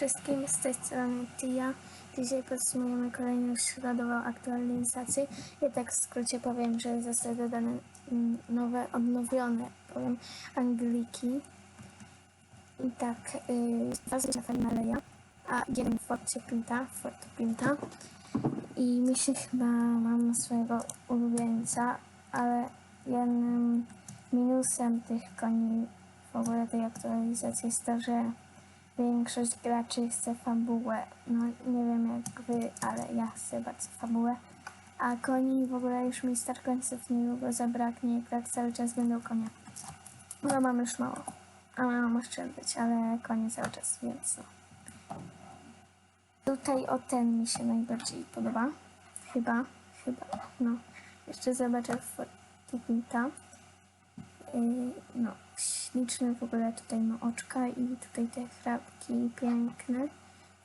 wszystkim, z tej strony Tia. Dzisiaj podsumujemy kolejną środową aktualizację. I tak w skrócie powiem, że zostały dodane mm, nowe, odnowione, powiem, Angliki. I tak, yy, dwa Fali Maleja, a jeden Forcie Pinta, Fortu Pinta. I myślę chyba mam swojego ulubieńca, ale jednym minusem tych koni w ogóle tej aktualizacji jest to, że większość graczy chce fabułę. No nie wiem jak wy, ale ja chcę bardzo fabułę. A koni w ogóle już mi star końców niedługo zabraknie, jak tak cały czas będą konie. No mam już mało. A mam oszczędzać, ale konie cały czas, więc no. Tutaj o ten mi się najbardziej podoba. Chyba, chyba, no. Jeszcze zobaczę Fortipinta. Yy, no, śliczny w ogóle tutaj ma oczka i tutaj te chrapki piękne.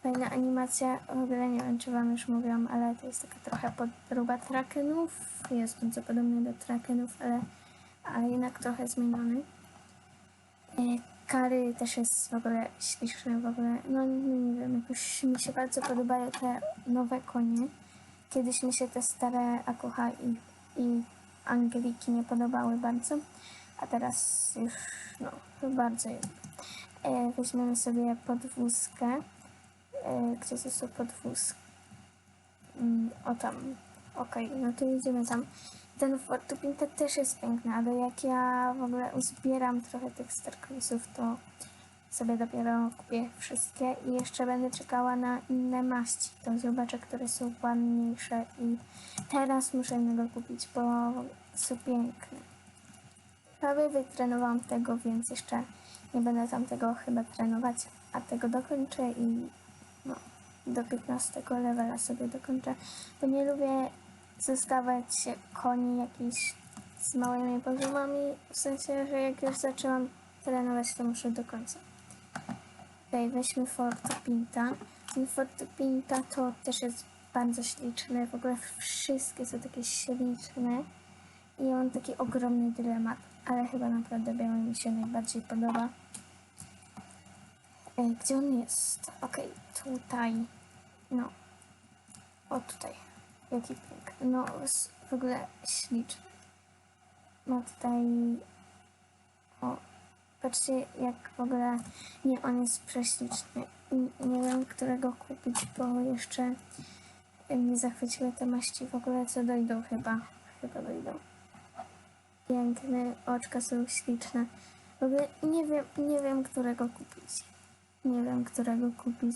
Fajna animacja, w ogóle nie wiem czy wam już mówiłam, ale to jest taka trochę podróba trakenów. Jest bardzo podobny do trakenów, ale, ale jednak trochę zmieniony. Yy, Kary też jest w ogóle śliczny, w ogóle, no nie wiem, jakoś mi się bardzo podobają te nowe konie. Kiedyś mi się te stare Akucha i, i Angeliki nie podobały bardzo, a teraz już, no, bardzo je. E, weźmiemy sobie podwózkę. E, gdzie to są podwózki? Mm, o tam. Okej, no to jedziemy tam. Ten Fortupinta też jest piękny, ale jak ja w ogóle uzbieram trochę tych starkowisów, to sobie dopiero kupię wszystkie i jeszcze będę czekała na inne maści. To zobaczę, które są ładniejsze i teraz muszę innego kupić, bo są piękne. Prawie wytrenowałam tego, więc jeszcze nie będę tam tego chyba trenować, a tego dokończę i no, do 15 levela sobie dokończę, bo nie lubię zostawać koni jakiś z małymi poziomami, w sensie, że jak już zaczęłam trenować, to muszę do końca. Weźmy Fortu Pinta. Ten Fortu Pinta to też jest bardzo śliczny, w ogóle wszystkie są takie śliczne i mam taki ogromny dylemat, ale chyba naprawdę biały mi się najbardziej podoba. Ej, gdzie on jest? Okej, tutaj. No. O, tutaj. Jaki piękny. No, w ogóle śliczny. Ma tutaj... O, patrzcie jak w ogóle... Nie, on jest prześliczny. I nie wiem, którego kupić, bo jeszcze nie zachwyciły te maści w ogóle, co dojdą chyba. Chyba dojdą. Piękne, oczka są śliczne. W ogóle nie wiem, nie wiem, którego kupić. Nie wiem, którego kupić.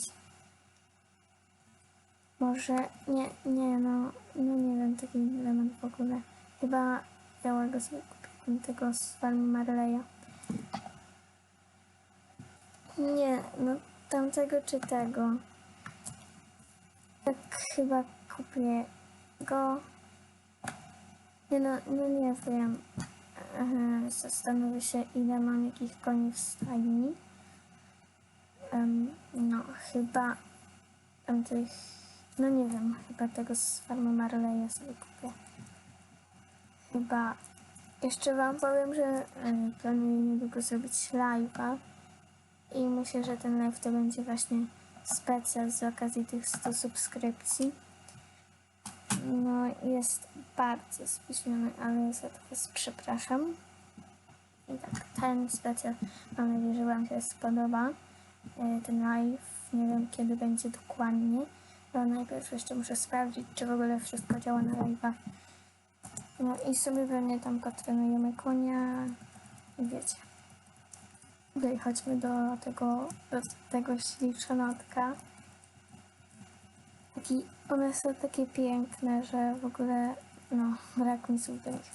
Może, nie, nie, no, no nie wiem, taki element w ogóle. Chyba białego sobie kupiłam, tego z farmy Marleya. Nie, no tamtego czy tego. Tak chyba kupię go. Nie no, no nie wiem. Aha, Zastanowię się, ile mam jakich koni w stajni. Em, no, chyba tych, no nie wiem, chyba tego z farmy Marleya sobie kupię. Chyba jeszcze wam powiem, że em, planuję niedługo zrobić live'a i myślę, że ten live to będzie właśnie specjal z okazji tych 100 subskrypcji. No, jest bardzo spóźniony, ale za to was przepraszam. I tak, ten specjal, mam nadzieję, że wam się spodoba. E, Ten live, nie wiem kiedy będzie dokładnie, bo najpierw jeszcze muszę sprawdzić, czy w ogóle wszystko działa na live'ach. No i sobie pewnie tam potrenujemy konia wiecie. Tutaj chodźmy do tego, do tego ślicznotka. One są takie piękne, że w ogóle no, brak mi słów do nich.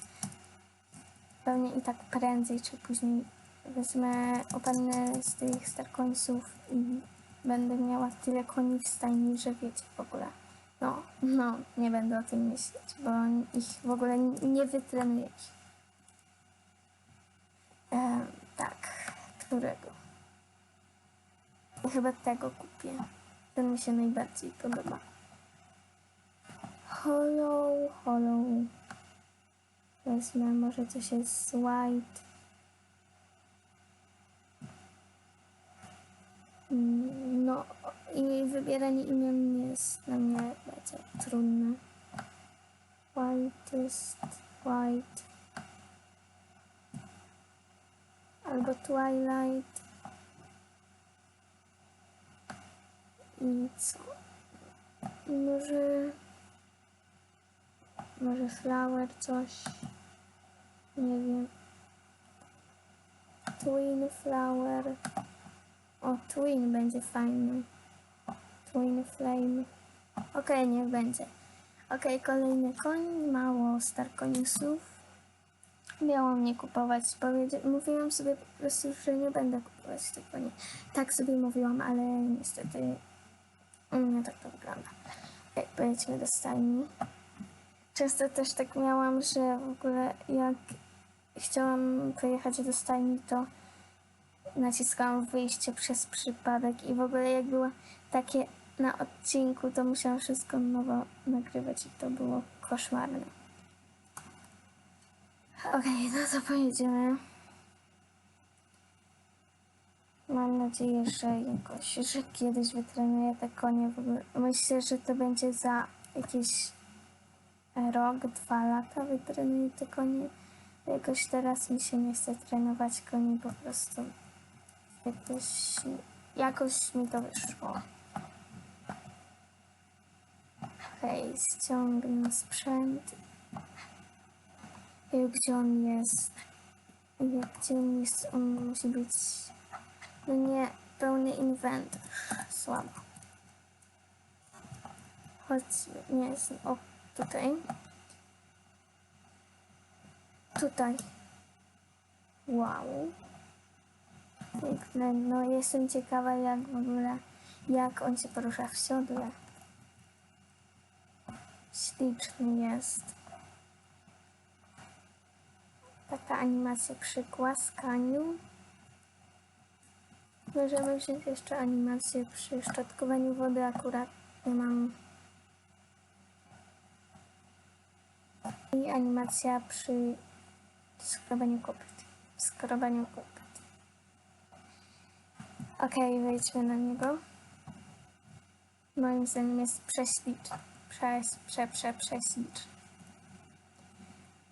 Pewnie i tak prędzej czy później wezmę opannę z tych starkońców i będę miała tyle koni w stajni, że wiecie w ogóle. No, no, nie będę o tym myśleć, bo ich w ogóle nie wytrenuję tak, którego? Chyba tego kupię. Ten mi się najbardziej podoba. Hollow, hollow. Wezmę może coś jest z white. Mm, No, i wybieranie imion jest dla mnie bardzo trudne. Whitest, white. Albo twilight. I co? Może... Może flower coś? Nie wiem. Twin flower. O, twin będzie fajny. Twin flame. Okej, niech będzie. Okej, kolejny koń. Mało starkoniusów. Miałam nie kupować. Mówiłam sobie po prostu, że nie będę kupować tych koni. Tak sobie mówiłam, ale niestety u mnie tak to wygląda. Okej, pojedźmy do stajni. Często też tak miałam, że w ogóle jak chciałam pojechać do stajni, to naciskałam wyjście przez przypadek i w ogóle jak było takie na odcinku, to musiałam wszystko nowo nagrywać i to było koszmarne. Okej, no to pojedziemy. Mam nadzieję, że jakoś, że kiedyś wytrenuję te konie. W ogóle myślę, że to będzie za jakieś rok, dwa lata wytrenuję te konie. Jakoś teraz mi się nie chce trenować koni, po prostu jakoś, jakoś mi to wyszło. Okej, ściągnę sprzęt. Gdzie on jest? Gdzie on jest? On musi być... No nie, pełny inwentarz. Słabo. Chodź, nie jest... O, tutaj. Tutaj. Wow. Piękne. No jestem ciekawa jak w ogóle, jak on się porusza w siodle. Śliczny jest. Taka animacja przy głaskaniu. Możemy wziąć jeszcze animację przy szczotkowaniu wody. Akurat nie mam. Animacja przy skrobaniu kopyt. Skrobaniu kopyt. Okej, wejdźmy na niego. Moim zdaniem jest prześliczny. Prze, prze, prze, prześliczny.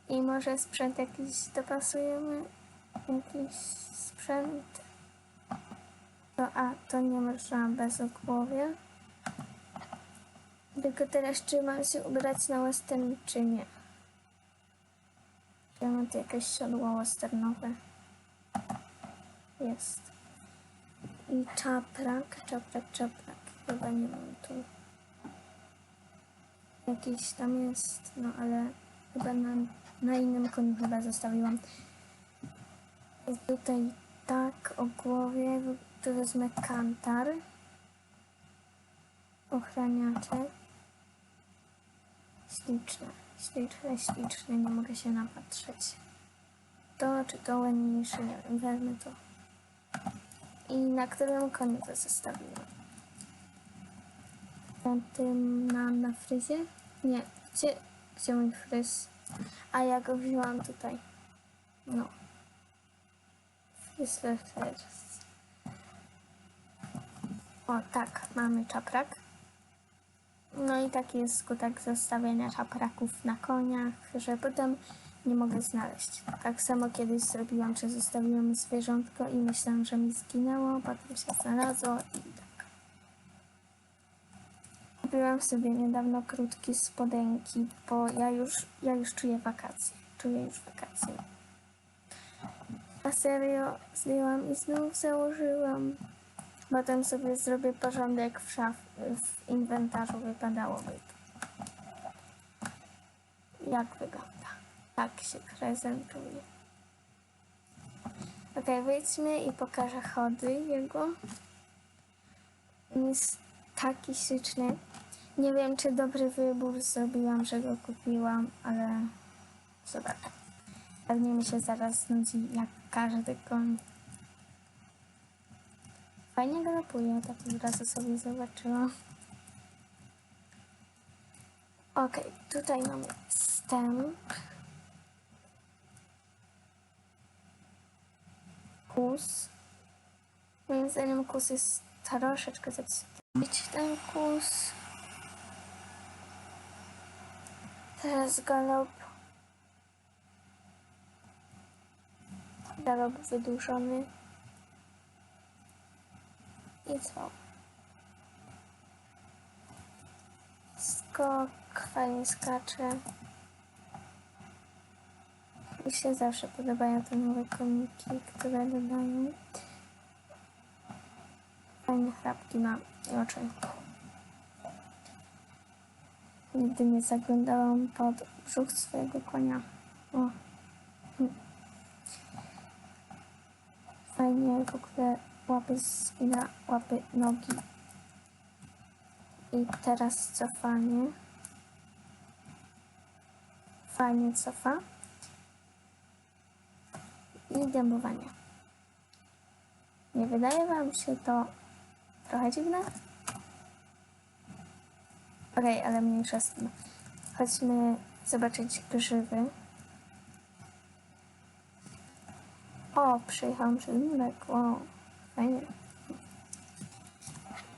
I może sprzęt jakiś dopasujemy? Jakiś sprzęt? To, a, to nie można bez głowie. Tylko teraz czy mam się ubrać na western, czy nie? Czy mam tu jakieś siodło westernowe? Jest. I czaprak, czaprak, czaprak. Chyba nie mam tu. Jakiś tam jest, no ale chyba na, na innym koniu chyba zostawiłam. I tutaj tak o głowie, tu wezmę kantar. Ochraniacze. Śliczne, śliczne, śliczne, nie mogę się napatrzeć. To czy to ładniejsze, wezmę to. I na którym koniu to zostawiłam? Na tym, na, na fryzie? Nie, gdzie, gdzie mój fryz? A ja go tutaj. No. Fryz refers. O tak, mamy czaprak. No i taki jest skutek zostawiania czapraków na koniach, że potem nie mogę znaleźć. Tak samo kiedyś zrobiłam, że zostawiłam zwierzątko i myślałam, że mi zginęło, potem się znalazło i tak. Kupiłam sobie niedawno krótkie spodenki, bo ja już, ja już czuję wakacje. Czuję już wakacje. A serio zdjęłam i znów założyłam. Potem sobie zrobię porządek w szaf, w inwentarzu wypadałoby to. Jak wygląda? Tak się prezentuje. Ok, wyjdźmy i pokażę chody jego. Jest taki śliczny. Nie wiem, czy dobry wybór zrobiłam, że go kupiłam, ale zobaczę. Pewnie mi się zaraz znudzi, jak każdy koń. Fajnie galopuje, tak od razu sobie zobaczyłam. Ok, tutaj mamy wstęp. Kus. Moim zdaniem kus jest troszeczkę zepsuty. Mieć ten kus. Teraz galop. Galop wydłużony. I co? Skok, fajnie skacze. Mi się zawsze podobają te nowe komiki, które dodają. Fajne chrapki ma i oczy. Nigdy nie zaglądałam pod brzuch swojego konia. O. Fajnie w ogóle łapy spina, łapy, nogi. I teraz cofanie. Fajnie cofa. I dębowanie. Nie wydaje wam się to trochę dziwne? Okej, ale mniejsza z tym. Chodźmy zobaczyć grzyby. O, przejechałam przez murek. Wow, fajnie.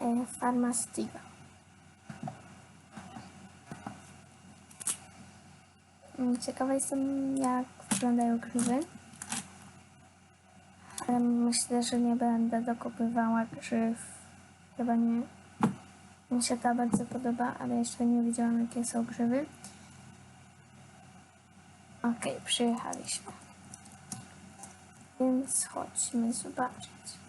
E, farma. Mm, Ciekawa jestem, jak wyglądają grzyby. Ale myślę, że nie będę dokopywała grzyw. Chyba nie. Mi się ta bardzo podoba, ale jeszcze nie widziałam, jakie są grzyby. Okej, przyjechaliśmy. Więc chodźmy zobaczyć.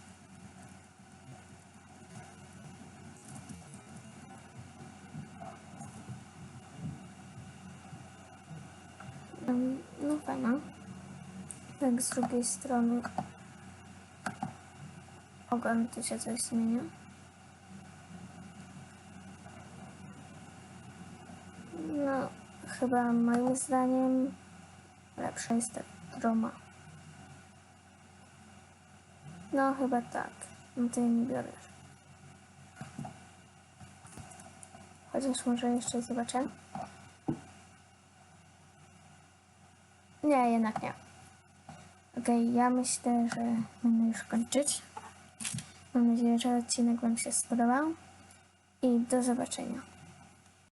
No fajna. Tak z drugiej strony ogon tu się coś zmienia. No, chyba moim zdaniem lepsza jest ta droma. No, chyba tak. No to ja nie biorę. Chociaż może jeszcze zobaczę. Nie, jednak nie. Okej, ja myślę, że będę już kończyć. Mam nadzieję, że odcinek Wam się spodobał. I do zobaczenia.